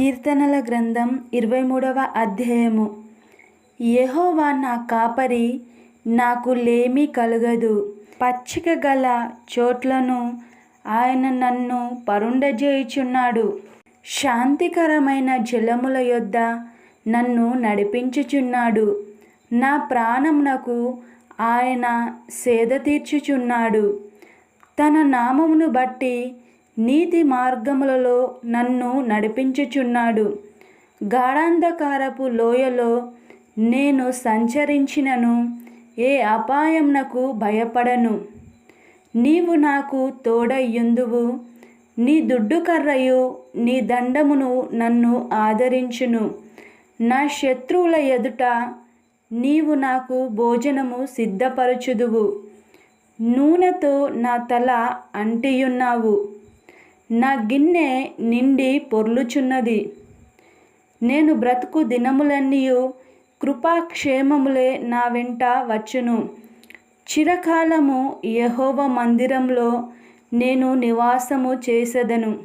కీర్తనల గ్రంథం ఇరవై మూడవ అధ్యాయము. యెహోవా నా కాపరి నాకు లేమి కలగదు. పచ్చిక గల చోట్లను ఆయన నన్ను పరుండజేయుచున్నాడు. శాంతికరమైన జలముల యొద్ద నన్ను నడిపించుచున్నాడు. నా ప్రాణమునకు ఆయన సేద తీర్చుచున్నాడు. తన నామమును బట్టి నీతి మార్గములలో నన్ను నడిపించుచున్నాడు. గాఢాంధకారపు లోయలో నేను సంచరించినను ఏ అపాయం నాకు భయపడను. నీవు నాకు తోడయ్యుందువు నీ దుడ్డు కర్రయు నీ దండమును నన్ను ఆదరించును. నా శత్రువుల ఎదుట నీవు నాకు భోజనము సిద్ధపరచుదువు. నూనెతో నా తల అంటియున్నావు. నా గిన్నె నిండి పొర్లుచున్నది. నేను బ్రతుకు దినములన్నీ కృపాక్షేమములే నా వెంట వచ్చును. చిరకాలము యహోవ మందిరంలో నేను నివాసము చేసెదను.